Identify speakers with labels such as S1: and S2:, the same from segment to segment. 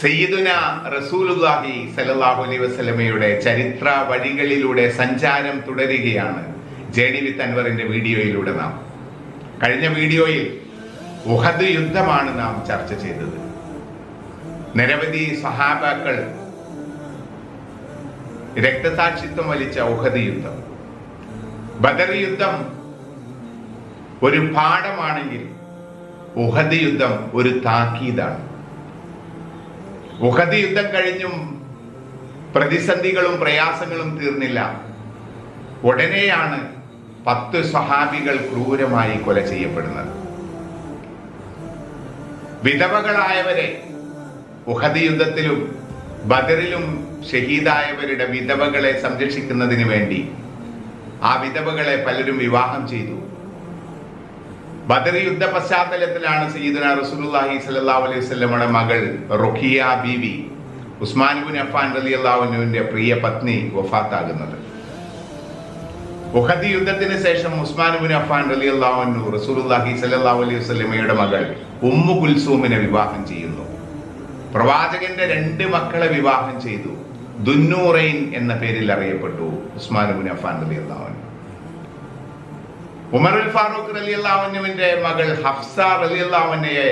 S1: സയ്യിദുന റസൂലുല്ലാഹി സലല്ലാഹു അലൈഹി വസല്ലമയുടെ ചരിത്ര വഴികളിലൂടെ സഞ്ചാരം തുടരുകയാണ് ജേണി വിത്ത് അൻവറിന്റെ വീഡിയോയിലൂടെ നാം. കഴിഞ്ഞ വീഡിയോയിൽ ഉഹദ് യുദ്ധമാണ് നാം ചർച്ച ചെയ്തത്. നിരവധി സഹാബാക്കൾ രക്തസാക്ഷിത്വം വലിച്ച ഉഹദ് യുദ്ധം. ബദർ യുദ്ധം ഒരു പാഠമാണെങ്കിൽ ഉഹദ് യുദ്ധം ഒരു താക്കീതാണ്. ഉഹദ് യുദ്ധം കഴിഞ്ഞും പ്രതിസന്ധികളും പ്രയാസങ്ങളും തീർന്നില്ല. ഉടനെയാണ് പത്ത് സ്വഹാബികൾ ക്രൂരമായി കൊല ചെയ്യപ്പെടുന്നത്. വിധവകളായവരെ ഉഹദ് യുദ്ധത്തിലും ബദറിലും ഷഹീദായവരുടെ വിധവകളെ സംരക്ഷിക്കുന്നതിന് വേണ്ടി ആ വിധവകളെ പലരും വിവാഹം ചെയ്തു. ബദർ യുദ്ധ പശ്ചാത്തലത്തിലാണ് സയ്യിദുന റസൂലുള്ളാഹി സ്വല്ലല്ലാഹു അലൈഹി വസല്ലമയുടെ മകൾ റുഖിയ ബീവി ഉസ്മാൻ ബിൻ അഫ്ഫാൻ റളിയല്ലാഹുവിന്റെ പ്രിയ പത്നി വഫാത്താകുന്നത്. ഉഹദ് യുദ്ധത്തിന് ശേഷം ഉസ്മാൻ ബിൻ അഫ്ഫാൻ റളിയല്ലാഹു റസൂലുള്ളാഹി സ്വല്ലല്ലാഹു അലൈഹി വസല്ലമയുടെ മകൾ ഉമ്മു കുൽസൂമിനെ വിവാഹം ചെയ്യുന്നു. പ്രവാചകന്റെ രണ്ട് മക്കളെ വിവാഹം ചെയ്തു. ദുന്നൂറൈൻ എന്ന പേരിൽ അറിയപ്പെട്ടു ഉസ്മാൻ ബിൻ അഫ്ഫാൻ റളിയല്ലാഹു ഉമറുൽ ഫാറൂഖ് റലിയല്ലാവുവിന്റെ മകൾ ഹഫ്സ റലിയല്ലാവുന്നയെ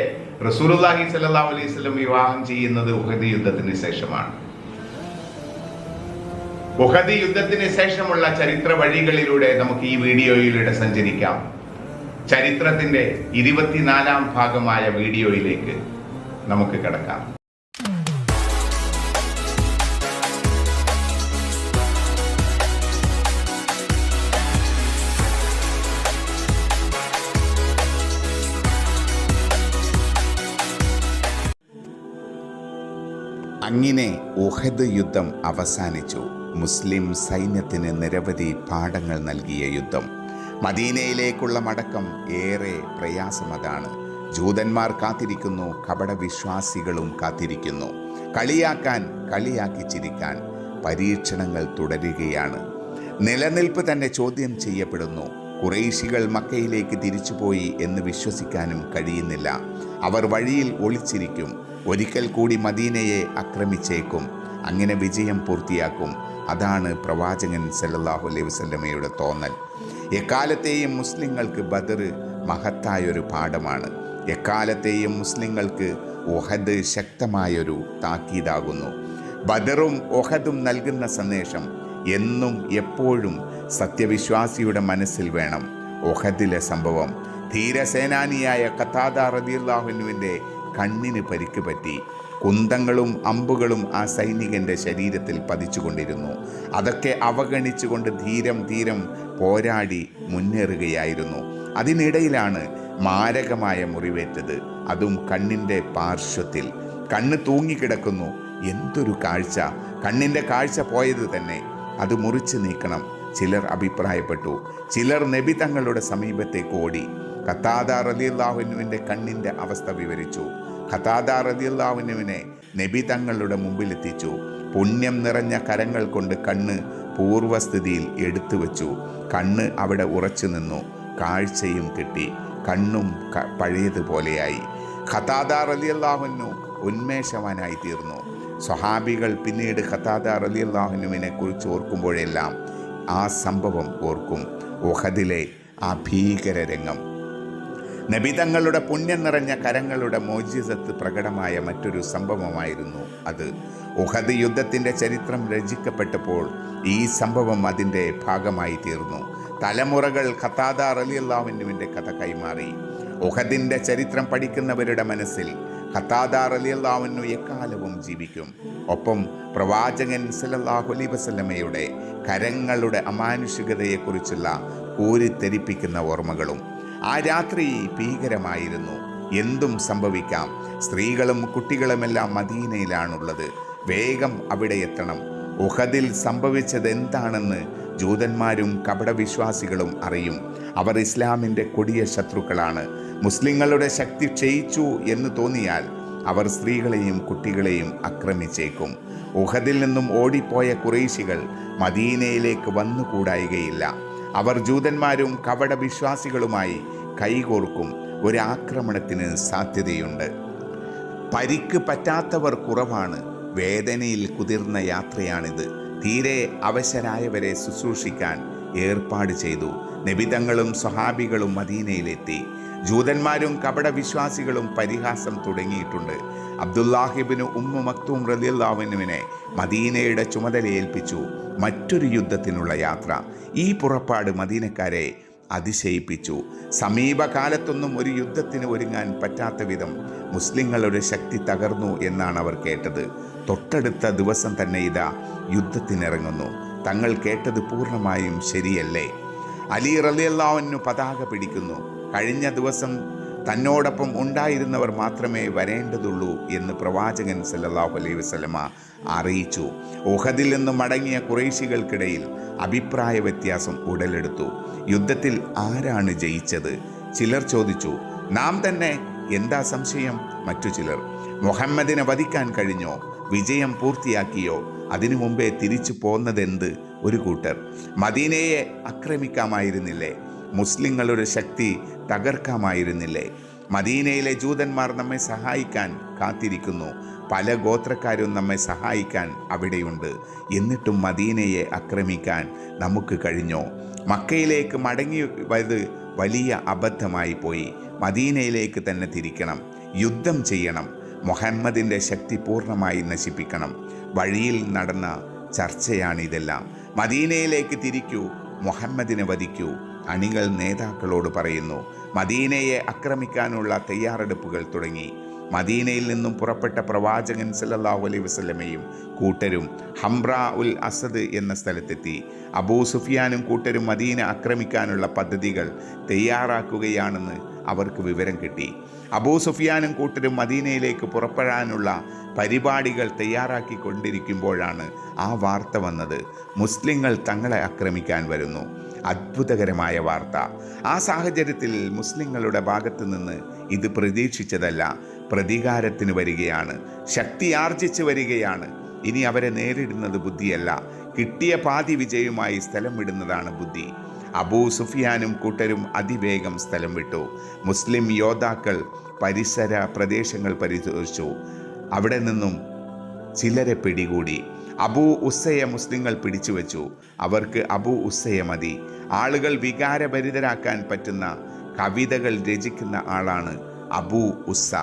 S1: റസൂലുള്ളാഹി സ്വല്ലല്ലാഹു അലൈഹി വസല്ലം വിവാഹം ചെയ്യുന്നത് ഉഹദി യുദ്ധത്തിന് ശേഷമാണ്. ഉഹദി യുദ്ധത്തിന് ശേഷമുള്ള ചരിത്ര വഴികളിലൂടെ നമുക്ക് ഈ വീഡിയോയിലൂടെ സഞ്ചരിക്കാം. ചരിത്രത്തിന്റെ ഇരുപത്തിനാലാം ഭാഗമായ വീഡിയോയിലേക്ക് നമുക്ക് കിടക്കാം.
S2: അങ്ങനെ ഉഹദ് യുദ്ധം അവസാനിച്ചു. മുസ്ലിം സൈന്യത്തിന് നിരവധി പാഠങ്ങൾ നൽകിയ യുദ്ധം. മദീനയിലേക്കുള്ള മടക്കം ഏറെ പ്രയാസമതാണ്. ജൂതന്മാർ കാത്തിരിക്കുന്നു കപടവിശ്വാസികളും കാത്തിരിക്കുന്നു. കളിയാക്കാൻ കളിയാക്കി ചിരിക്കാൻ പരീക്ഷണങ്ങൾ തുടരുകയാണ്. നിലനിൽപ്പ് തന്നെ ചോദ്യം ചെയ്യപ്പെടുന്നു. കുറേശികൾ മക്കയിലേക്ക് തിരിച്ചുപോയി എന്ന് വിശ്വസിക്കാനും കഴിയുന്നില്ല. അവർ വഴിയിൽ ഒളിച്ചിരിക്കും. ഒരിക്കൽ കൂടി മദീനയെ ആക്രമിച്ചേക്കും. അങ്ങനെ വിജയം പൂർത്തിയാക്കും. അതാണ് പ്രവാചകൻ സല്ലാഹു അലൈഹി വസ്ലമയുടെ തോന്നൽ. എക്കാലത്തെയും മുസ്ലിങ്ങൾക്ക് ബദർ മഹത്തായൊരു പാഠമാണ്. എക്കാലത്തെയും മുസ്ലിങ്ങൾക്ക് ഒഹദ് ശക്തമായൊരു താക്കീതാകുന്നു. ബദറും ഒഹദും നൽകുന്ന സന്ദേശം എന്നും എപ്പോഴും സത്യവിശ്വാസിയുടെ മനസ്സിൽ വേണം. ഒഹദിലെ സംഭവം. ധീരസേനാനിയായ കത്താദ റദിയുല്ലാഹുനുവിന്റെ കണ്ണിന് പരിക്ക് പറ്റി. കുന്തങ്ങളും അമ്പുകളും ആ സൈനികന്റെ ശരീരത്തിൽ പതിച്ചുകൊണ്ടിരുന്നു. അതൊക്കെ അവഗണിച്ചുകൊണ്ട് ധീരം ധീരം പോരാടി മുന്നേറുകയായിരുന്നു. അതിനിടയിലാണ് മാരകമായ മുറിവേറ്റത്. അതും കണ്ണിന്റെ പാർശ്വത്തിൽ. കണ്ണ് തൂങ്ങിക്കിടക്കുന്നു. എന്തൊരു കാഴ്ച. കണ്ണിന്റെ കാഴ്ച പോയത് തന്നെ. അത് മുറിച്ചു നീക്കണം. ചിലർ അഭിപ്രായപ്പെട്ടു. ചിലർ നബി തങ്ങളുടെ സമീപത്തേക്ക് ഓടി. ഖത്താദ റലിയല്ലാഹുനുവിന്റെ കണ്ണിന്റെ അവസ്ഥ വിവരിച്ചു. ഖത്താദ റലിയല്ലാഹുനുവിനെ നബി തങ്ങളുടെ മുമ്പിലെത്തിച്ചു. പുണ്യം നിറഞ്ഞ കരങ്ങൾ കൊണ്ട് കണ്ണ് പൂർവസ്ഥിതിയിൽ എടുത്തു വച്ചു. കണ്ണ് അവിടെ ഉറച്ചു നിന്നു. കാഴ്ചയും കിട്ടി. കണ്ണും പഴയതുപോലെയായി. ഖത്താദ റലിയല്ലാഹുനു ഉന്മേഷവാനായി തീർന്നു. സ്വഹാബികൾ പിന്നീട് ഖത്താദ റലിയല്ലാഹുനുവിനെ കുറിച്ച് ഓർക്കുമ്പോഴെല്ലാം ആ സംഭവം ഓർക്കും. ഒഹദിലെ ആ ഭീകര രംഗം നബിതങ്ങളുടെ പുണ്യം നിറഞ്ഞ കരങ്ങളുടെ മോജിസത്ത് പ്രകടമായ മറ്റൊരു സംഭവമായിരുന്നു അത്. ഉഹദ് യുദ്ധത്തിന്റെ ചരിത്രം രചിക്കപ്പെട്ടപ്പോൾ ഈ സംഭവം അതിന്റെ ഭാഗമായി തീർന്നു. തലമുറകൾ ഖത്താദ അള്ളാഹുനുവിന്റെ കഥ കൈമാറി. ഉഹദിന്റെ ചരിത്രം പഠിക്കുന്നവരുടെ മനസ്സിൽ ഖത്താദ റലിയല്ലാഹുവിനു എക്കാലവും ജീവിക്കും. ഒപ്പം പ്രവാചകൻ സലല്ലാഹു അലൈഹി വസല്ലമയുടെ കരങ്ങളുടെ അമാനുഷികതയെക്കുറിച്ചുള്ള ഊരിത്തെരിപ്പിക്കുന്ന ഓർമ്മകളും. ആ രാത്രി ഭീകരമായിരുന്നു. എന്തും സംഭവിക്കാം. സ്ത്രീകളും കുട്ടികളുമെല്ലാം മദീനയിലാണുള്ളത്. വേഗം അവിടെ എത്തണം. ഉഹദിൽ സംഭവിച്ചത് എന്താണെന്ന് ജൂതന്മാരും കപടവിശ്വാസികളും അറിയും. അവർ ഇസ്ലാമിന്റെ കൊടിയ ശത്രുക്കളാണ്. മുസ്ലിങ്ങളുടെ ശക്തി ക്ഷയിച്ചു എന്ന് തോന്നിയാൽ അവർ സ്ത്രീകളെയും കുട്ടികളെയും ആക്രമിച്ചേക്കും. ഉഹദിൽ നിന്നും ഓടിപ്പോയ കുറേശികൾ മദീനയിലേക്ക് വന്നുകൂടായികയില്ല. അവർ ജൂതന്മാരും കപടവിശ്വാസികളുമായി കൈകോർക്കും. ഒരു ആക്രമണത്തിന് സാധ്യതയുണ്ട്. പരിക്ക് പറ്റാത്തവർ കുറവാണ്. വേദനയിൽ കുതിർന്ന യാത്രയാണിത്. തീരെ അവശരായവരെ ശുശ്രൂഷിക്കാൻ ഏർപ്പാട് ചെയ്തു. നബിതങ്ങളും സ്വഹാബികളും മദീനയിലെത്തി. ജൂതന്മാരും കപട വിശ്വാസികളും പരിഹാസം തുടങ്ങിയിട്ടുണ്ട്. അബ്ദുല്ലാഹിബിന് ഉമ്മു മക്തൂം റലിയുല്ലാവിനുവിനെ മദീനയുടെ ചുമതലയേൽപ്പിച്ചു മറ്റൊരു യുദ്ധത്തിനുള്ള യാത്ര. ഈ പുറപ്പാട് മദീനക്കാരെ അതിശയിപ്പിച്ചു. സമീപകാലത്തൊന്നും ഒരു യുദ്ധത്തിന് ഒരുങ്ങാൻ പറ്റാത്ത വിധം മുസ്ലിങ്ങളുടെ ശക്തി തകർന്നു എന്നാണ് അവർ കേട്ടത്. തൊട്ടടുത്ത ദിവസം തന്നെ ഇതാ യുദ്ധത്തിനിറങ്ങുന്നു. തങ്ങൾ കേട്ടത് പൂർണമായും ശരിയല്ലേ? അലി റലിയല്ലാവിനു പതാക പിടിക്കുന്നു. കഴിഞ്ഞ ദിവസം തന്നോടൊപ്പം ഉണ്ടായിരുന്നവർ മാത്രമേ വരേണ്ടതുള്ളൂ എന്ന് പ്രവാചകൻ സല്ലാഹു അലൈഹി വസ്ലമ അറിയിച്ചു. ഉഹദിൽ നിന്ന് മടങ്ങിയ കുറേശികൾക്കിടയിൽ അഭിപ്രായ വ്യത്യാസം ഉടലെടുത്തു. യുദ്ധത്തിൽ ആരാണ് ജയിച്ചത്? ചിലർ ചോദിച്ചു നാം തന്നെ. എന്താ സംശയം? മറ്റു ചിലർ മുഹമ്മദിനെ വധിക്കാൻ കഴിഞ്ഞോ? വിജയം പൂർത്തിയാക്കിയോ? അതിനു മുമ്പേ തിരിച്ചു പോന്നതെന്ത്? ഒരു കൂട്ടർ. മദീനയെ ആക്രമിക്കാമായിരുന്നില്ലേ? മുസ്ലിങ്ങളുടെ ശക്തി തകർക്കാമായിരുന്നില്ലേ? മദീനയിലെ ജൂതന്മാർ നമ്മെ സഹായിക്കാൻ കാത്തിരിക്കുന്നു. പല ഗോത്രക്കാരും നമ്മെ സഹായിക്കാൻ അവിടെയുണ്ട്. എന്നിട്ടും മദീനയെ ആക്രമിക്കാൻ നമുക്ക് കഴിഞ്ഞോ? മക്കയിലേക്ക് മടങ്ങി വയത് വലിയ അബദ്ധമായി പോയി. മദീനയിലേക്ക് തന്നെ തിരിക്കണം. യുദ്ധം ചെയ്യണം. മുഹമ്മദിന്റെ ശക്തി പൂർണമായി നശിപ്പിക്കണം. വഴിയിൽ നടന്ന ചർച്ചയാണിതെല്ലാം. മദീനയിലേക്ക് തിരിക്കൂ മുഹമ്മദിനെ വധിക്കൂ അണികൾ നേതാക്കളോട് പറയുന്നു. മദീനയെ ആക്രമിക്കാനുള്ള തയ്യാറെടുപ്പുകൾ തുടങ്ങി. മദീനയിൽ നിന്നും പുറപ്പെട്ട പ്രവാചകൻ സല്ലല്ലാഹു അലൈഹി വസല്ലമയും കൂട്ടരും ഹംറ ഉൽ അസദ് എന്ന സ്ഥലത്തെത്തി. അബൂ സുഫിയാനും കൂട്ടരും മദീന ആക്രമിക്കാനുള്ള പദ്ധതികൾ തയ്യാറാക്കുകയാണെന്ന് അവർക്ക് വിവരം കിട്ടി. അബൂ സുഫിയാനും കൂട്ടരും മദീനയിലേക്ക് പുറപ്പെടാനുള്ള പരിപാടികൾ തയ്യാറാക്കിക്കൊണ്ടിരിക്കുമ്പോഴാണ് ആ വാർത്ത വന്നത്. മുസ്ലിങ്ങൾ തങ്ങളെ ആക്രമിക്കാൻ വരുന്നു. അത്ഭുതകരമായ വാർത്ത. ആ സാഹചര്യത്തിൽ മുസ്ലിങ്ങളുടെ ഭാഗത്തു നിന്ന് ഇത് പ്രതീക്ഷിച്ചതല്ല. പ്രതികാരത്തിന് വരികയാണ്. ശക്തി ആർജിച്ചു വരികയാണ്. ഇനി അവരെ നേരിടുന്നത് ബുദ്ധിയല്ല. കിട്ടിയ പാതി വിജയവുമായി സ്ഥലം വിടുന്നതാണ് ബുദ്ധി. അബൂ സുഫിയാനും കൂട്ടരും അതിവേഗം സ്ഥലം വിട്ടു. മുസ്ലിം യോദ്ധാക്കൾ പരിസര പ്രദേശങ്ങൾ പരിശോധിച്ചു. അവിടെ നിന്നും ചിലരെ പിടികൂടി. അബൂ ഉസ്സയെ മുസ്ലിങ്ങൾ പിടിച്ചുവെച്ചു. അവർക്ക് അബൂ ഉസ്സയെ മതി. ആളുകൾ വികാരഭരിതരാക്കാൻ പറ്റുന്ന കവിതകൾ രചിക്കുന്ന ആളാണ് അബൂ ഉസ്സ.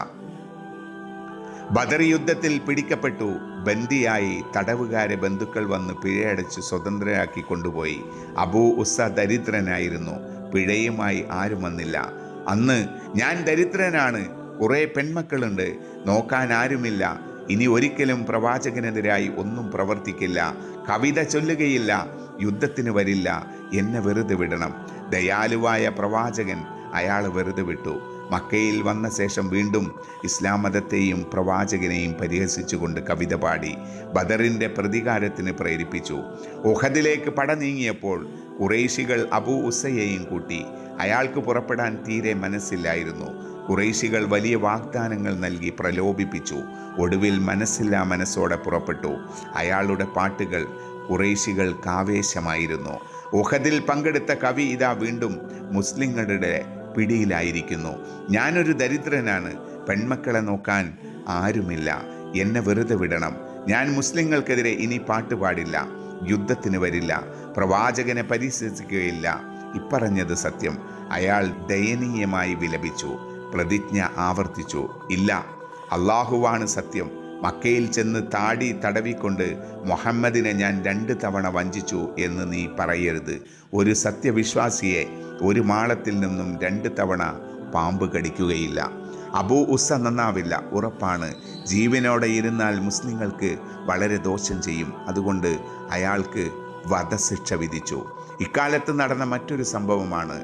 S2: ബദർ യുദ്ധത്തിൽ പിടിക്കപ്പെട്ടു. ബന്ദിയായി തടവുകാരെ ബന്ധുക്കൾ വന്ന് പിഴയടച്ച് സ്വതന്ത്രരാക്കി കൊണ്ടുപോയി. അബൂ ഉസ്സ ദരിദ്രനായിരുന്നു. പിഴയുമായി ആരും വന്നില്ല. അന്ന് ഞാൻ ദരിദ്രനാണ്. കുറേ പെൺമക്കളുണ്ട്. നോക്കാൻ ആരുമില്ല. ഇനി ഒരിക്കലും പ്രവാചകനെതിരായി ഒന്നും പ്രവർത്തിക്കില്ല. കവിത ചൊല്ലുകയില്ല. യുദ്ധത്തിന് വരില്ല. എന്നെ വെറുതെ വിടണം. ദയാലുവായ പ്രവാചകൻ അയാൾ വെറുതെ വിട്ടു. മക്കയിൽ വന്ന ശേഷം വീണ്ടും ഇസ്ലാം മതത്തെയും പ്രവാചകനെയും പരിഹസിച്ചുകൊണ്ട് കവിത പാടി ബദറിന്റെ പ്രതികാരത്തിന് പ്രേരിപ്പിച്ചു. ഉഹദിലേക്ക് പട നീങ്ങിയപ്പോൾ കുറേശികൾ അബു ഉസയെയും കൂട്ടി അയാൾക്ക് പുറപ്പെടാൻ തീരെ മനസ്സില്ലായിരുന്നു. കുറേശികൾ വലിയ വാഗ്ദാനങ്ങൾ നൽകി പ്രലോഭിപ്പിച്ചു. ഒടുവിൽ മനസ്സില്ലാ മനസ്സോടെ പുറപ്പെട്ടു. അയാളുടെ പാട്ടുകൾ കുറേശികൾക്ക് ആവേശമായിരുന്നു. ഉഹദിൽ പങ്കെടുത്ത കവി ഇതാ വീണ്ടും മുസ്ലിങ്ങളുടെ പിടിയിലായിരിക്കുന്നു. ഞാനൊരു ദരിദ്രനാണ്. പെൺമക്കളെ നോക്കാൻ ആരുമില്ല. എന്നെ വെറുതെ വിടണം. ഞാൻ മുസ്ലിങ്ങൾക്കെതിരെ ഇനി പാട്ട് പാടില്ല. യുദ്ധത്തിന് വരില്ല. പ്രവാചകനെ പരിശസിക്കുകയില്ല ഇപ്പറഞ്ഞത് സത്യം. അയാൾ ദയനീയമായി വിലപിച്ചു. പ്രതിജ്ഞ ആവർത്തിച്ചു. ഇല്ല. അള്ളാഹുവാണ് സത്യം. മക്കയിൽ ചെന്ന് താടി തടവിക്കൊണ്ട് മുഹമ്മദിനെ ഞാൻ രണ്ട് തവണ വഞ്ചിച്ചു എന്ന് നീ പറയരുത്. ഒരു സത്യവിശ്വാസിയെ ഒരു മാളത്തിൽ നിന്നും രണ്ട് തവണ പാമ്പ് കടിക്കുകയില്ല. അബൂ ഉസ്സ നന്നാവില്ല ഉറപ്പാണ്. ജീവനോടെ ഇരുന്നാൽ മുസ്ലിങ്ങൾക്ക് വളരെ ദോഷം ചെയ്യും. അതുകൊണ്ട് അയാൾക്ക് വധശിക്ഷ വിധിച്ചു. ഇക്കാലത്ത് നടന്ന മറ്റൊരു സംഭവമാണ്.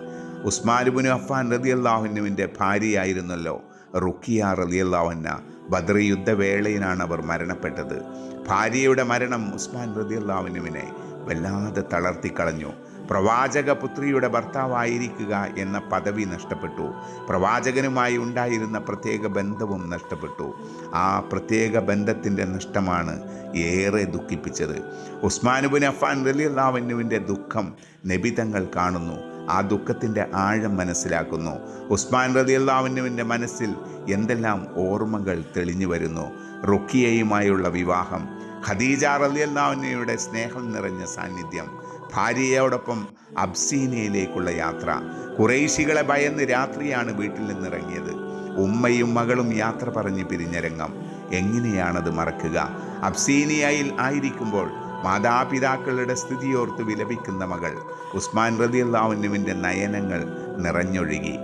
S2: ഉസ്മാനുബിന് അഫ്ഫാൻ റതിയല്ലാഹുനുവിന്റെ ഭാര്യയായിരുന്നല്ലോ റുക്കിയ റലിയല്ലാഹുന്ന ബദ്ര യുദ്ധവേളയിലാണ് അവർ മരണപ്പെട്ടത്. ഭാര്യയുടെ മരണം ഉസ്മാൻ റതിയല്ലാഹുനുവിനെ വല്ലാതെ തളർത്തിക്കളഞ്ഞു. പ്രവാചക പുത്രിയുടെ ഭർത്താവായിരിക്കുക എന്ന പദവി നഷ്ടപ്പെട്ടു. പ്രവാചകനുമായി ഉണ്ടായിരുന്ന പ്രത്യേക ബന്ധവും നഷ്ടപ്പെട്ടു. ആ പ്രത്യേക ബന്ധത്തിന്റെ നഷ്ടമാണ് ഏറെ ദുഃഖിപ്പിച്ചത്. ഉസ്മാനുബിൻ അഫാൻ റലിയല്ലാവന്നുവിന്റെ ദുഃഖം നബിതങ്ങൾ കാണുന്നു. ആ ദുഃഖത്തിന്റെ ആഴം മനസ്സിലാക്കുന്നു. ഉസ്മാൻ റതിയല്ലാവിനുവിന്റെ മനസ്സിൽ എന്തെല്ലാം ഓർമ്മകൾ തെളിഞ്ഞു വരുന്നു. റുക്കിയയുമായുള്ള വിവാഹം ഖദീജ റലിയല്ലാവിനയുടെ സ്നേഹം നിറഞ്ഞ സാന്നിധ്യം ഭാര്യയോടൊപ്പം അബ്സീനയിലേക്കുള്ള യാത്ര. കുറേശികളെ ഭയന്ന് രാത്രിയാണ് വീട്ടിൽ നിന്നിറങ്ങിയത്. ഉമ്മയും മകളും യാത്ര പറഞ്ഞ് പിരിഞ്ഞരങ്ങം. എങ്ങനെയാണത് മറക്കുക? അബ്സീനിയയിൽ ആയിരിക്കുമ്പോൾ മാതാപിതാക്കളുടെ സ്ഥിതിയോർത്ത് വിലപിക്കുന്ന മകൾ ഉസ്മാൻ റതി അള്ളാഹുനുവിന്റെ നയനങ്ങൾ നിറഞ്ഞൊഴുകി.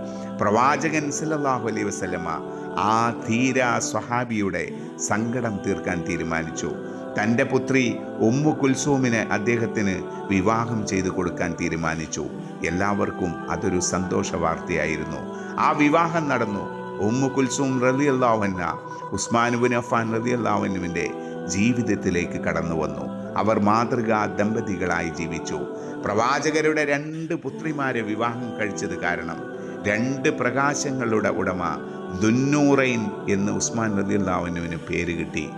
S2: പ്രവാചകൻ സല്ലല്ലാഹു അലൈ വസല്ലമ ആ ധീര സ്വഹാബിയുടെ സങ്കടം തീർക്കാൻ തീരുമാനിച്ചു. തന്റെ പുത്രി ഉമ്മു കുൽസൂമിനെ അദ്ദേഹത്തിന് വിവാഹം ചെയ്തു കൊടുക്കാൻ തീരുമാനിച്ചു. എല്ലാവർക്കും അതൊരു സന്തോഷ വാർത്തയായിരുന്നു. ആ വിവാഹം നടന്നു. ഉമ്മു കുൽസൂം റലി അള്ളാഹുന ഉസ്മാനുബിൻ അഫാൻ റലി അള്ളാഹുനുവിന്റെ ജീവിതത്തിലേക്ക് കടന്നു വന്നു അവർ മാതൃകാ ദമ്പതികളായി ജീവിച്ചു. പ്രവാചകരുടെ രണ്ട് പുത്രിമാരെ വിവാഹം കഴിച്ചത് കാരണം രണ്ട് പ്രകാശങ്ങളുടെ ഉടമ ദുന്നൂറൈൻ എന്ന് ഉസ്മാൻ റലി അള്ളാഹുവിന് പേര് കിട്ടി.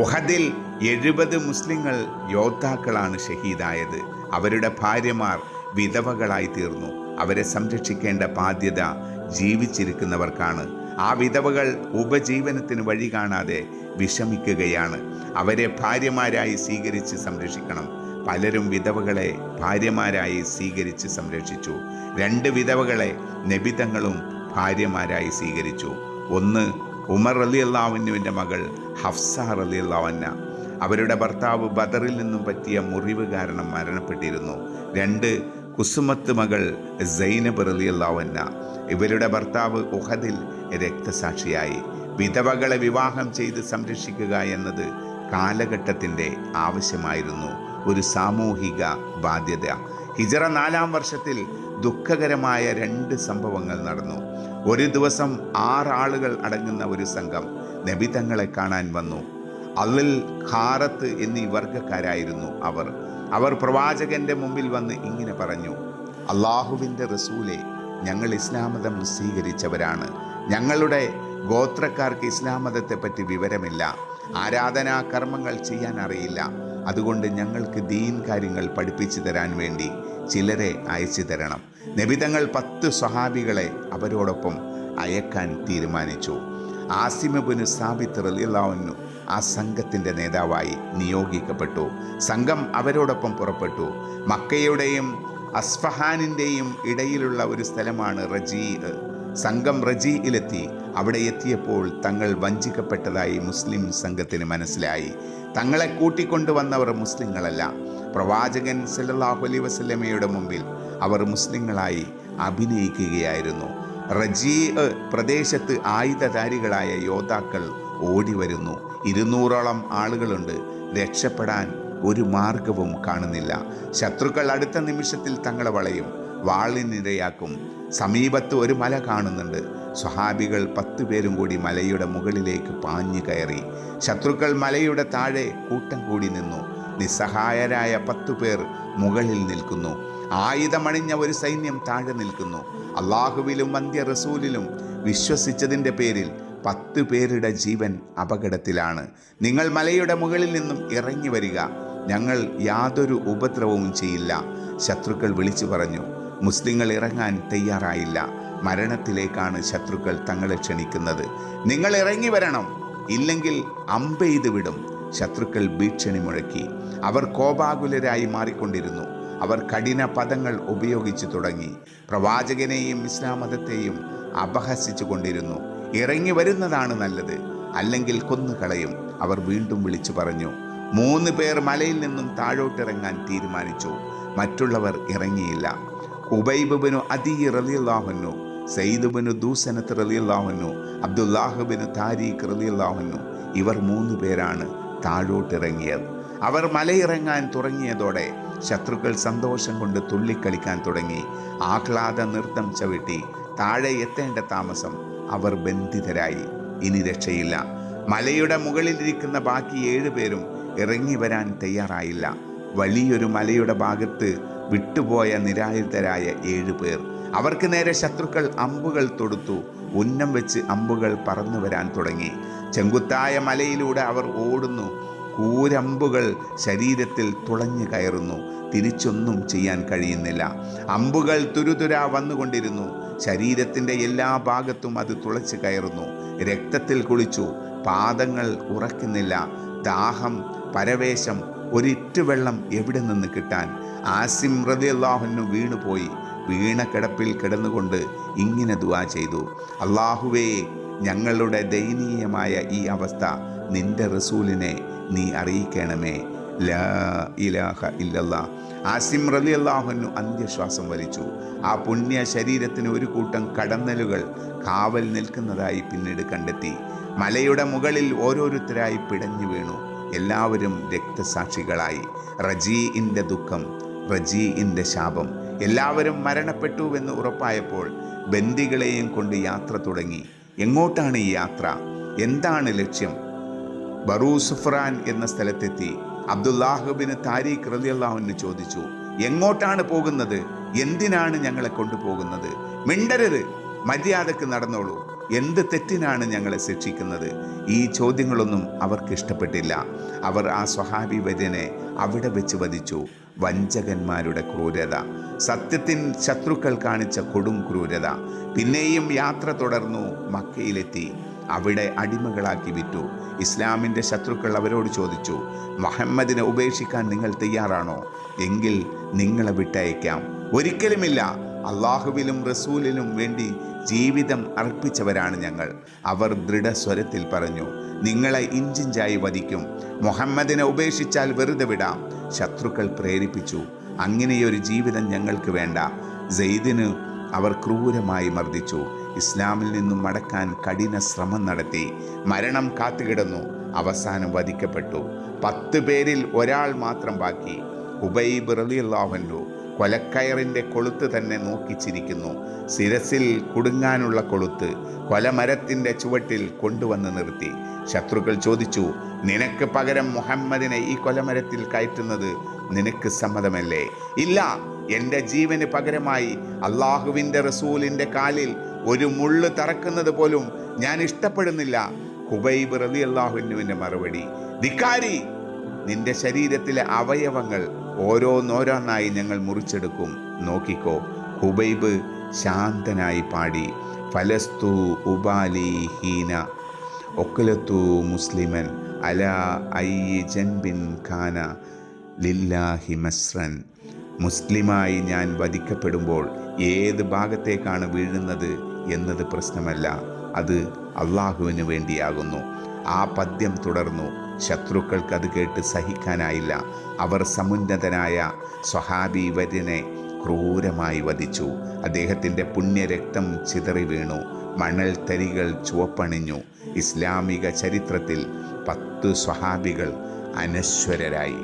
S2: ഒഹദിൽ എഴുപത് മുസ്ലിങ്ങൾ യോദ്ധാക്കളാണ് ഷഹീദായത്. അവരുടെ ഭാര്യമാർ വിധവകളായി തീർന്നു. അവരെ സംരക്ഷിക്കേണ്ട ബാധ്യത ജീവിച്ചിരിക്കുന്നവർക്കാണ്. ആ വിധവകൾ ഉപജീവനത്തിന് വഴി കാണാതെ വിഷമിക്കുകയാണ്. അവരെ ഭാര്യമാരായി സ്വീകരിച്ച് സംരക്ഷിക്കണം. പലരും വിധവകളെ ഭാര്യമാരായി സ്വീകരിച്ച് സംരക്ഷിച്ചു. രണ്ട് വിധവകളെ നബിതങ്ങളും ഭാര്യമാരായി സ്വീകരിച്ചു. ഒന്ന് ഉമർ അലി അള്ളാവിനുവിന്റെ മകൾ ഹഫ്സ അലി അള്ളാവന്ന അവരുടെ ഭർത്താവ് ബദറിൽ നിന്നും പറ്റിയ മുറിവ് കാരണം മരണപ്പെട്ടിരുന്നു. രണ്ട് കുസുമത്ത് മകൾ സൈനബ് റലിയല്ലാവന്ന ഇവരുടെ ഭർത്താവ് ഉഹദിൽ രക്തസാക്ഷിയായി. വിധവകളെ വിവാഹം ചെയ്ത് സംരക്ഷിക്കുക എന്നത് കാലഘട്ടത്തിന്റെ ആവശ്യമായിരുന്നു. ഒരു സാമൂഹിക ബാധ്യത. ഹിജറ നാലാം വർഷത്തിൽ ദുഃഖകരമായ രണ്ട് സംഭവങ്ങൾ നടന്നു. ഒരു ദിവസം ആറാളുകൾ അടങ്ങുന്ന ഒരു സംഘം നബി തങ്ങളെ കാണാൻ വന്നു. അല്ലിൽ ഖാറത്ത് എന്നീ വർഗക്കാരായിരുന്നു അവർ. അവർ പ്രവാചകന്റെ മുമ്പിൽ വന്ന് ഇങ്ങനെ പറഞ്ഞു അള്ളാഹുവിന്റെ റസൂലെ ഞങ്ങൾ ഇസ്ലാമതം സ്വീകരിച്ചവരാണ്. ഞങ്ങളുടെ ഗോത്രക്കാർക്ക് ഇസ്ലാം മതത്തെപ്പറ്റി വിവരമില്ല. ആരാധനാ കർമ്മങ്ങൾ ചെയ്യാൻ അറിയില്ല. അതുകൊണ്ട് ഞങ്ങൾക്ക് ദീൻ കാര്യങ്ങൾ പഠിപ്പിച്ചു തരാൻ വേണ്ടി ചിലരെ അയച്ചു തരണം. നബിതങ്ങൾ പത്ത് സ്വഹാബികളെ അവരോടൊപ്പം അയക്കാൻ തീരുമാനിച്ചു. ആസിമബുന് സാബിത്ത് റലിയുള്ളവനു ആ സംഘത്തിന്റെ നേതാവായി നിയോഗിക്കപ്പെട്ടു. സംഘം അവരോടൊപ്പം പുറപ്പെട്ടു. മക്കയുടെയും അസ്ഫഹാനിന്റെയും ഇടയിലുള്ള ഒരു സ്ഥലമാണ് റജീ. സംഘം റജീയിലെത്തി. അവിടെ എത്തിയപ്പോൾ തങ്ങൾ വഞ്ചിക്കപ്പെട്ടതായി മുസ്ലിം സംഘത്തിന് മനസ്സിലായി. തങ്ങളെ കൂട്ടിക്കൊണ്ടുവന്നവർ മുസ്ലിങ്ങളല്ല. പ്രവാചകൻ സല്ലല്ലാഹു അലൈ വസല്ലമയുടെ മുമ്പിൽ അവർ മുസ്ലിങ്ങളായി അഭിനയിക്കുകയായിരുന്നു. റജീ പ്രദേശത്ത് ആയുധധാരികളായ യോദ്ധാക്കൾ ഓടി വരുന്നു. ഇരുന്നൂറോളം ആളുകളുണ്ട്. രക്ഷപ്പെടാൻ ഒരു മാർഗവും കാണുന്നില്ല. ശത്രുക്കൾ അടുത്ത നിമിഷത്തിൽ തങ്ങളെ വളയും. വാളിനിരയാക്കും സമീപത്ത് ഒരു മല കാണുന്നുണ്ട്. സ്വഹാബികൾ പത്തു പേരും കൂടി മലയുടെ മുകളിലേക്ക് പാഞ്ഞു കയറി. ശത്രുക്കൾ മലയുടെ താഴെ കൂട്ടം കൂടി നിന്നു. നിസ്സഹായരായ പത്തു പേർ മുകളിൽ നിൽക്കുന്നു. ആയുധമണിഞ്ഞ ഒരു സൈന്യം താഴെ നിൽക്കുന്നു. അള്ളാഹുവിലും വന്ധ്യ റസൂലിലും വിശ്വസിച്ചതിന്റെ പേരിൽ പത്ത് പേരുടെ ജീവൻ അപകടത്തിലാണ്. നിങ്ങൾ മലയുടെ മുകളിൽ നിന്നും ഇറങ്ങി വരിക. ഞങ്ങൾ യാതൊരു ഉപദ്രവവും ചെയ്യില്ല. ശത്രുക്കൾ വിളിച്ചു പറഞ്ഞു മുസ്ലിങ്ങൾ ഇറങ്ങാൻ തയ്യാറായില്ല. മരണത്തിലേക്കാണ് ശത്രുക്കൾ തങ്ങളെ ക്ഷണിക്കുന്നത്. നിങ്ങൾ ഇറങ്ങി വരണം. ഇല്ലെങ്കിൽ അമ്പെയ്ത് വിടും. ശത്രുക്കൾ ഭീഷണി മുഴക്കി. അവർ കോപാകുലരായി മാറിക്കൊണ്ടിരുന്നു. അവർ കഠിന പദങ്ങൾ ഉപയോഗിച്ചു തുടങ്ങി. പ്രവാചകനെയും ഇസ്ലാം മതത്തെയും അപഹസിച്ചു കൊണ്ടിരുന്നു. ഇറങ്ങി വരുന്നതാണ് നല്ലത്. അല്ലെങ്കിൽ കൊന്നുകളയും. അവർ വീണ്ടും വിളിച്ചു പറഞ്ഞു മൂന്ന് പേർ മലയിൽ നിന്നും താഴോട്ടിറങ്ങാൻ തീരുമാനിച്ചു. മറ്റുള്ളവർ ഇറങ്ങിയില്ല. ഉബൈബിനു അതി റലിയല്ലാഹുന്നു സയ്യിദുബിനു ദൂസനത്ത് റലിയല്ലാഹുന്നു അബ്ദുല്ലാഹുബിനു താരീഖ് റലിയല്ലാഹുന്നു ഇവർ മൂന്ന് പേരാണ് താഴോട്ടിറങ്ങിയത്. അവർ മലയിറങ്ങാൻ തുടങ്ങിയതോടെ ശത്രുക്കൾ സന്തോഷം കൊണ്ട് തുള്ളിക്കളിക്കാൻ തുടങ്ങി. ആഹ്ലാദ നൃത്തം ചവിട്ടി താഴെ എത്തേണ്ട താമസം അവർ ബന്ധിതരായി. ഇനി രക്ഷയില്ല. മലയുടെ മുകളിലിരിക്കുന്ന ബാക്കി ഏഴുപേരും ഇറങ്ങി വരാൻ തയ്യാറായില്ല. വലിയൊരു മലയുടെ ഭാഗത്ത് വിട്ടുപോയ നിരായുധരായ ഏഴുപേർ അവർക്ക് നേരെ ശത്രുക്കൾ അമ്പുകൾ തൊടുത്തു. ഉന്നം വെച്ച് അമ്പുകൾ പറന്നു വരാൻ തുടങ്ങി. ചെങ്കുത്തായ മലയിലൂടെ അവർ ഓടുന്നു. കൂരമ്പുകൾ ശരീരത്തിൽ തുളഞ്ഞു കയറുന്നു. തിരിച്ചൊന്നും ചെയ്യാൻ കഴിയുന്നില്ല. അമ്പുകൾ തുരുതുരാ വന്നുകൊണ്ടിരുന്നു. ശരീരത്തിന്റെ എല്ലാ ഭാഗത്തും അത് തുളച്ചു കയറുന്നു. രക്തത്തിൽ കുളിച്ചു. പാദങ്ങൾ ഉറക്കുന്നില്ല ദാഹം പരവേശം ഒരിറ്റു വെള്ളം എവിടെ നിന്ന് കിട്ടാൻ? ആസിം റതിയല്ലാഹുന്നു വീണുപോയി വീണ കിടപ്പിൽ കിടന്നുകൊണ്ട് ഇങ്ങനെ ദുവാ ചെയ്തു. അള്ളാഹുവേ ഞങ്ങളുടെ ദയനീയമായ ഈ അവസ്ഥ നിന്റെ റസൂലിനെ നീ അറിയിക്കണമേ. ലാ ഇല്ലല്ലാ. അള്ളാഹുനു അന്ത്യശ്വാസം വലിച്ചു. ആ പുണ്യ ശരീരത്തിന് ഒരു കൂട്ടം കടന്നലുകൾ കാവൽ നിൽക്കുന്നതായി പിന്നീട് കണ്ടെത്തി. മലയുടെ മുകളിൽ ഓരോരുത്തരായി പിടഞ്ഞു വീണു. എല്ലാവരും രക്തസാക്ഷികളായി. റജീഇന്റെ ദുഃഖം റജീഇന്റെ ശാപം. എല്ലാവരും മരണപ്പെട്ടുവെന്ന് ഉറപ്പായപ്പോൾ ബന്ദികളെയും കൊണ്ട് യാത്ര തുടങ്ങി. എങ്ങോട്ടാണ് ഈ യാത്ര? എന്താണ് ലക്ഷ്യം? ബറൂസുഫ്രാൻ എന്ന സ്ഥലത്തെത്തി. അബ്ദുല്ലാഹുബിന് താരീഖ് റലിയല്ലാഹുവിന് ചോദിച്ചു എങ്ങോട്ടാണ് പോകുന്നത്? എന്തിനാണ് ഞങ്ങളെ കൊണ്ടുപോകുന്നത്? മിണ്ടരുത് മര്യാദയ്ക്ക് നടന്നോളൂ. എന്ത് തെറ്റിനാണ് ഞങ്ങളെ ശിക്ഷിക്കുന്നത്? ഈ ചോദ്യങ്ങളൊന്നും അവർക്ക് ഇഷ്ടപ്പെട്ടില്ല. അവർ ആ സ്വഹാബി വര്യനെ അവിടെ വെച്ച് വധിച്ചു. വഞ്ചകന്മാരുടെ ക്രൂരത. സത്യത്തിൻ ശത്രുക്കൾ കാണിച്ച കൊടും ക്രൂരത. പിന്നെയും യാത്ര തുടർന്നു മക്കയിലെത്തി. അവിടെ അടിമകളാക്കി വിറ്റു. ഇസ്ലാമിന്റെ ശത്രുക്കൾ അവരോട് ചോദിച്ചു മുഹമ്മദിനെ ഉപേക്ഷിക്കാൻ നിങ്ങൾ തയ്യാറാണോ? എങ്കിൽ നിങ്ങളെ വിട്ടയക്കാം. ഒരിക്കലുമില്ല. അള്ളാഹുവിലും റസൂലിനും വേണ്ടി ജീവിതം അർപ്പിച്ചവരാണ് ഞങ്ങൾ. അവർ ദൃഢസ്വരത്തിൽ പറഞ്ഞു നിങ്ങളെ ഇഞ്ചിഞ്ചായി വധിക്കും. മുഹമ്മദിനെ ഉപേക്ഷിച്ചാൽ വെറുതെ വിടാം. ശത്രുക്കൾ പ്രേരിപ്പിച്ചു അങ്ങനെയൊരു ജീവിതം ഞങ്ങൾക്ക് വേണ്ട. സെയ്ദിന് അവർ ക്രൂരമായി മർദ്ദിച്ചു ഇസ്ലാമിൽ നിന്നും മടക്കാൻ കഠിന ശ്രമം നടത്തി. മരണം കാത്തുകിടന്നു. അവസാനം വധിക്കപ്പെട്ടു. പത്ത് പേരിൽ ഒരാൾ മാത്രം ബാക്കി. ഉബൈബ് റലിയല്ലാഹുന്നു കൊലക്കയറിന്റെ കൊളുത്ത് തന്നെ നോക്കിച്ചിരിക്കുന്നു ശിരസിൽ കുടുങ്ങാനുള്ള കൊളുത്ത് കൊലമരത്തിന്റെ ചുവട്ടിൽ കൊണ്ടുവന്ന് നിർത്തി. ശത്രുക്കൾ ചോദിച്ചു നിനക്ക് പകരം മുഹമ്മദിനെ ഈ കൊലമരത്തിൽ കയറ്റുന്നത് നിനക്ക് സമ്മതമല്ലേ? ഇല്ല എന്റെ ജീവന് പകരമായി അള്ളാഹുവിന്റെ റസൂലിന്റെ കാലിൽ ഒരു മുള്ള് തറക്കുന്നത് പോലും ഞാൻ ഇഷ്ടപ്പെടുന്നില്ല. ഹുബൈബ് റലി അള്ളാഹുവിന്റെ മറുപടി. ധിക്കാരി നിന്റെ ശരീരത്തിലെ അവയവങ്ങൾ ഓരോന്നോരോന്നായി ഞങ്ങൾ മുറിച്ചെടുക്കും. നോക്കിക്കോ ഹുബൈബ് ശാന്തനായി പാടി. ഫലസ്തു ഉബാലി ഹീന ഒക്കലത്തു മുസ്ലിമൻ അല ഐ ജൻബിൻ ഖാന ലില്ലാഹി മസ്രൻ മുസ്ലിമായി ഞാൻ വധിക്കപ്പെടുമ്പോൾ ഏത് ഭാഗത്തേക്കാണ് വീഴുന്നത്? എന്നത് പ്രശ്നമല്ല. അത് അള്ളാഹുവിന് വേണ്ടിയാകുന്നു. ആ പദ്യം തുടർന്നു. ശത്രുക്കൾക്ക് അത് കേട്ട് സഹിക്കാനായില്ല. അവർ സമുന്നതനായ സ്വഹാബി വര്യനെ ക്രൂരമായി വധിച്ചു. അദ്ദേഹത്തിന്റെ പുണ്യരക്തം ചിതറി വീണു. മണൽ തരികൾ ചുവപ്പണിഞ്ഞു. ഇസ്ലാമിക ചരിത്രത്തിൽ പത്ത് സ്വഹാബികൾ അനശ്വരരായി.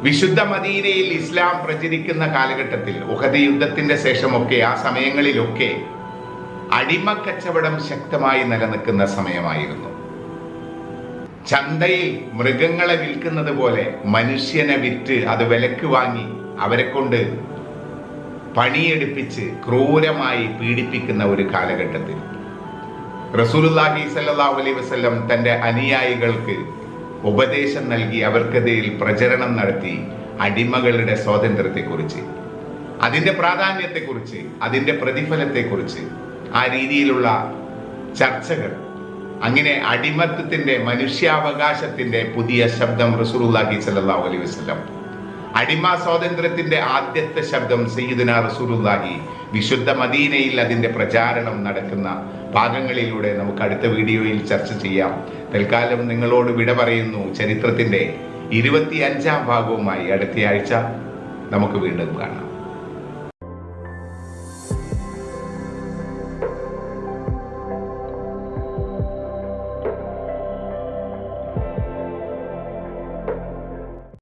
S1: വിശുദ്ധ മദീനയിൽ ഇസ്ലാം പ്രചരിക്കുന്ന കാലഘട്ടത്തിൽ ഉഹദ് യുദ്ധത്തിന്റെ ശേഷമൊക്കെ ആ സമയങ്ങളിലൊക്കെ അടിമക്കച്ചവടം ശക്തമായി നിലനിൽക്കുന്ന സമയമായിരുന്നു. ചന്തയിൽ മൃഗങ്ങളെ വിൽക്കുന്നത് പോലെ മനുഷ്യനെ വിറ്റ് അത് വിലക്ക് വാങ്ങി അവരെ കൊണ്ട് പണിയെടുപ്പിച്ച് ക്രൂരമായി പീഡിപ്പിക്കുന്ന ഒരു കാലഘട്ടത്തിൽ. റസൂലുല്ലാഹി സല്ലല്ലാഹു അലൈഹി വസല്ലം തന്റെ അനുയായികൾക്ക് ഉപദേശം നൽകി അവർക്കെതിരിൽ പ്രചരണം നടത്തി അടിമകളുടെ സ്വാതന്ത്ര്യത്തെക്കുറിച്ച് അതിന്റെ പ്രാധാന്യത്തെക്കുറിച്ച് അതിന്റെ പ്രതിഫലത്തെക്കുറിച്ച് ആ രീതിയിലുള്ള ചർച്ചകൾ. അങ്ങനെ അടിമത്തത്തിന്റെ മനുഷ്യാവകാശത്തിന്റെ പുതിയ ശബ്ദം റസൂലുള്ളാഹി സല്ലാ അലൈ വസ്ലം അടിമ സ്വാതന്ത്ര്യത്തിന്റെ ആദ്യത്തെ ശബ്ദം സയ്യിദിന റസൂലുള്ളാഹി വിശുദ്ധ മദീനയിൽ അതിന്റെ പ്രചാരണം നടക്കുന്ന ഭാഗങ്ങളിലൂടെ നമുക്ക് അടുത്ത വീഡിയോയിൽ ചർച്ച ചെയ്യാം. തൽക്കാലം നിങ്ങളോട് വിട പറയുന്നു. ചരിത്രത്തിന്റെ ഇരുപത്തി അഞ്ചാം ഭാഗവുമായി അടുത്തയാഴ്ച നമുക്ക് വീണ്ടും കാണാം.